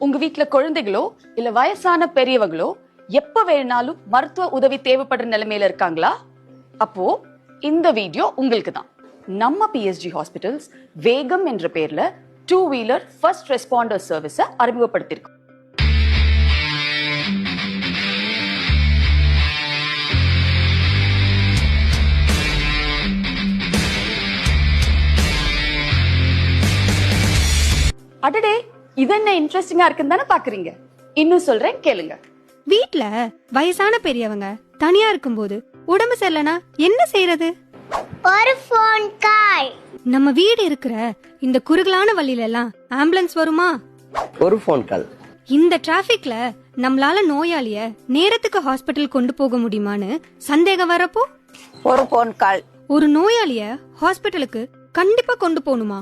உங்க வீட்ல குழந்தைகளோ இல்ல வயசான பெரியவங்களோ எப்ப வேணாலும் மருத்துவ உதவி தேவைப்படுற நிலைமையில இருக்காங்களா? அப்போ இந்த வீடியோ உங்களுக்கு தான் நம்ம பிஎஸ்ஜி ஹாஸ்பிட்டல்ஸ் வேகம் என்ற பேர்ல டூ வீலர் ஃபர்ஸ்ட் ரெஸ்பாண்டர் சர்வீஸை அறிமுகப்படுத்தியிருக்கோம். அடடே இது என்ன இன்ட்ரெஸ்டிங்கா இருக்குன்னு தானே பாக்குறீங்க இன்னும் சொல்றேன் கேளுங்க. வீட்ல வயசான பெரியவங்க தனியா இருக்கும்போது உடம்பு சரியில்லைனா என்ன செய்யறது ஒரு ஃபோன் கால் நம்ம வீடு இருக்கிற இந்த குறுகலான வழியில எல்லாம் ஆம்புலன்ஸ் வருமா? ஒரு ஃபோன் கால் இந்த டிராபிக்ல நம்மளால நோயாளிய நேரத்துக்கு ஹாஸ்பிட்டல் கொண்டு போக முடியுமான்னு சந்தேகம் வரப்போ ஒரு ஃபோன் கால் ஒரு நோயாளிய ஹாஸ்பிட்டலுக்கு கண்டிப்பா கொண்டு போகணுமா?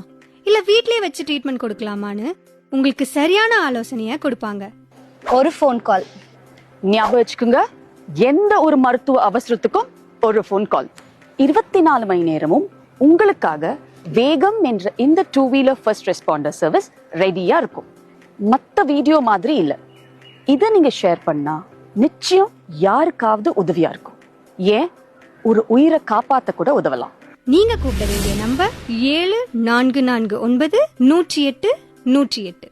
இல்ல வீட்லயே வச்சு ட்ரீட்மெண்ட் கொடுக்கலாமான்னு உங்களுக்கு சரியான ஆலோசனைய கொடுப்பாங்க. ஒரு ஃபோன் கால் ஞாபகம் வச்சுக்கோங்க எந்த ஒரு மருத்துவ அவசரத்துக்கும் ஒரு ஃபோன் கால் இருபத்தி நாலு மணி நேரமும் உங்களுக்காக வேகம் என்ற இந்த two wheeler first responder service ரெடியா இருக்கும். மத்த வீடியோ மாதிரி இல்ல. இதை நீங்க ஷேர் பண்ணா நிச்சயம் யாருக்காவது உதவியா இருக்கும். ஏன்? ஒரு உயிரை காப்பாத்த கூட உதவலாம். நீங்க கூப்பிட வேண்டிய நம்பர் ஏழு நான்கு நான்கு ஒன்பது நூற்றி எட்டு நூற்றி எட்டு.